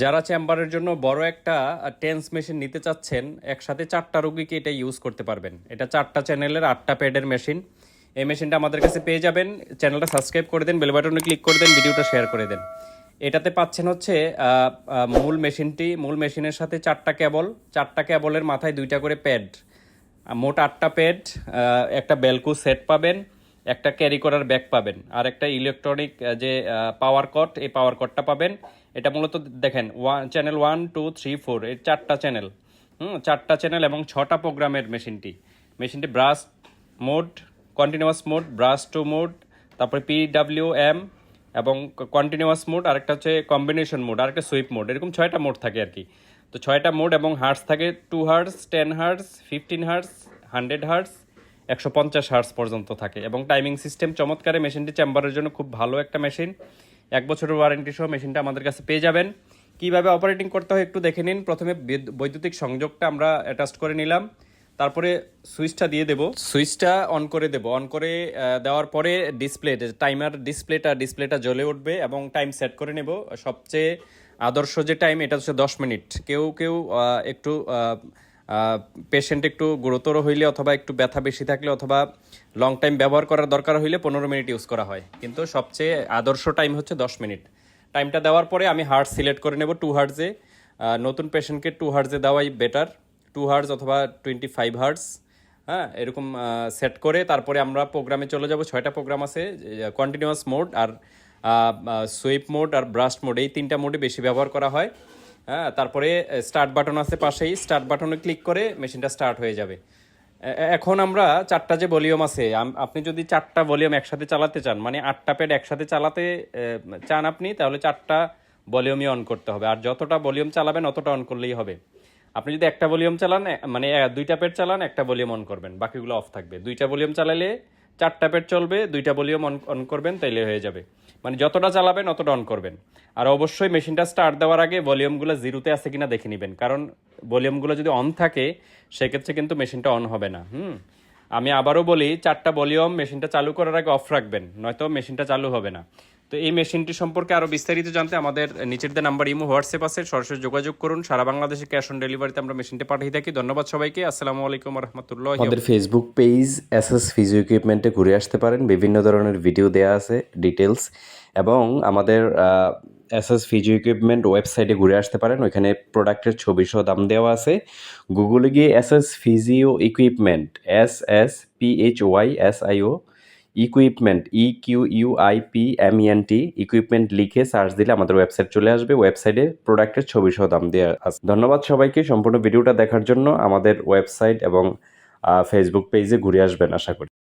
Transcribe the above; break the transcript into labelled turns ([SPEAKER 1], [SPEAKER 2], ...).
[SPEAKER 1] যারা চেম্বারের জন্য বড় একটা টেন্স মেশিন নিতে চাচ্ছেন, একসাথে চারটা রোগীকে এটা ইউজ করতে পারবেন। এটা চারটা চ্যানেলের, আটটা প্যাডের মেশিন। এই মেশিনটা আমাদের কাছে পেয়ে যাবেন। চ্যানেলটা সাবস্ক্রাইব করে দেন, বেল বাটনে ক্লিক করে দেন, ভিডিওটা শেয়ার করে দেন। এটাতে পাচ্ছেন হচ্ছে মূল মেশিনটি। মূল মেশিনের সাথে চারটা কেবল। চারটা কেবলের মাথায় দুইটা করে প্যাড। মোট আটটা প্যাড একটা বেলকু সেট পাবেন। একটা ক্যারি করার ব্যাগ পাবেন। আর একটা ইলেকট্রনিক যে পাওয়ার কট এই পাওয়ার কটটা পাবেন। এটা মূলত দেখেন one channel one two three four এই চারটা চ্যানেল হুম, চারটা চ্যানেল এবং ছটা প্রোগ্রামের মেশিনটি মেশিনটি burst mode continuous mode burst two mode তারপরে পিডাব্লিউ এম এবং কন্টিনিউয়াস মোড আরেকটা হচ্ছে কম্বিনেশন মোড আরেকটা সুইপ মোড এরকম ছয়টা মোড থাকে আর কি। তো ছয়টা মোড এবং হার্টস থাকে two hertz ten hertz fifteen hertz hundred hertz একশো পঞ্চাশ হার্স পর্যন্ত থাকে। এবং টাইমিং সিস্টেম চমৎকারে মেশিনটি চেম্বারের জন্য খুব ভালো একটা মেশিন এক বছরের ওয়ারেন্টি সহ মেশিনটা আমাদের কাছে পেয়ে যাবেন। কীভাবে অপারেটিং করতে হয় একটু দেখে নিন। প্রথমে বিদ- বৈদ্যুতিক সংযোগটা আমরা অ্যাটাচ করে নিলাম। তারপরে সুইচটা দিয়ে দেব। সুইচটা অন করে দেব। অন করে দেওয়ার পরে ডিসপ্লে টাইমার ডিসপ্লেটা ডিসপ্লেটা জ্বলে উঠবে এবং টাইম সেট করে নেব। সবচেয়ে আদর্শ যে টাইম এটা হচ্ছে দশ মিনিট। কেউ কেউ একটু পেশেন্ট একটু গুরুতর হইলে অথবা একটু ব্যথা বেশি থাকলে অথবা লং টাইম ব্যবহার করার দরকার হইলে পনেরো মিনিট ইউজ করা হয়। কিন্তু সবচেয়ে আদর্শ টাইম হচ্ছে দশ মিনিট টাইমটা দেওয়ার পরে আমি হার্ট সিলেক্ট করে নেব টু হার্টসে নতুন পেশেন্টকে টু হার্টসে দেওয়াই বেটার টু হার্টস অথবা টোয়েন্টি ফাইভ হার্টস হ্যাঁ এরকম সেট করে তারপরে আমরা প্রোগ্রামে চলে যাব। ছয়টা প্রোগ্রাম আছে কন্টিনিউয়াস মোড আর সুইপ মোড আর ব্রাস্ট মোড এই তিনটা মোডে বেশি ব্যবহার করা হয়। হ্যাঁ তারপরে স্টার্ট বাটন আছে পাশেই। স্টার্ট বাটনে ক্লিক করে মেশিনটা স্টার্ট হয়ে যাবে। এখন আমরা চারটা যে ভলিউম আছে আপনি যদি চারটা ভলিউম একসাথে চালাতে চান মানে আটটা প্যাড একসাথে চালাতে চান আপনি, তাহলে চারটা ভলিউমই অন করতে হবে। আর যতটা ভলিউম চালাবেন, অতটা অন করলেই হবে। আপনি যদি একটা ভলিউম চালান মানে দুইটা প্যাড চালান, একটা ভলিউম অন করবেন। বাকিগুলো অফ থাকবে। দুইটা ভলিউম চালালে চারটা প্যাড চলবে, দুইটা ভলিউম অন অন করবেন, তাইলে হয়ে যাবে। মানে যতটা চালাবেন, অতটা অন করবেন। আর অবশ্যই মেশিনটা স্টার্ট দেওয়ার আগে ভলিউমগুলো জিরোতে আছে কিনা দেখে নেবেন। কারণ ভলিউমগুলো যদি অন থাকে, সেক্ষেত্রে কিন্তু মেশিনটা অন হবে না। হুম? আমি আবারও বলি, চারটা ভলিউম মেশিনটা চালু করার আগে অফ রাখবেন, নয়তো মেশিনটা চালু হবে না। তো এই মেশিনটি সম্পর্কে আরও বিস্তারিত জানতে আমাদের নিচের যে নাম্বার ইমো, হোয়াটসঅ্যাপ আছে, সরাসরি যোগাযোগ করুন। সারা বাংলাদেশে ক্যাশ অন ডেলিভারিতে আমরা মেশিনটা পাঠিয়ে থাকি। ধন্যবাদ সবাইকে। আসসালামু আলাইকুম রহমতুল্লাহ
[SPEAKER 2] আমাদের Facebook page S S physio ইকুইপমেন্টে ঘুরে আসতে পারেন। বিভিন্ন ধরনের ভিডিও দেওয়া আছে ডিটেলস এবং আমাদের এস এস ফিজিও ইকুইপমেন্ট ওয়েবসাইটে ঘুরে আসতে পারেন। ওইখানে প্রোডাক্টের ছবি সহ দাম দেওয়া আছে। গুগলে গিয়ে S S physio equipment S S P H Y S I O equipment E Q U I P M N T equipment লিখে সার্চ দিলে আমাদের ওয়েবসাইট চলে আসবে। ওয়েবসাইটে প্রোডাক্টের ছবি সহ দাম দেওয়া আছে। ধন্যবাদ সবাইকে সম্পূর্ণ ভিডিওটা দেখার জন্য। আমাদের ওয়েবসাইট এবং ফেসবুক পেজে ঘুরে আসবেন, আশা করি।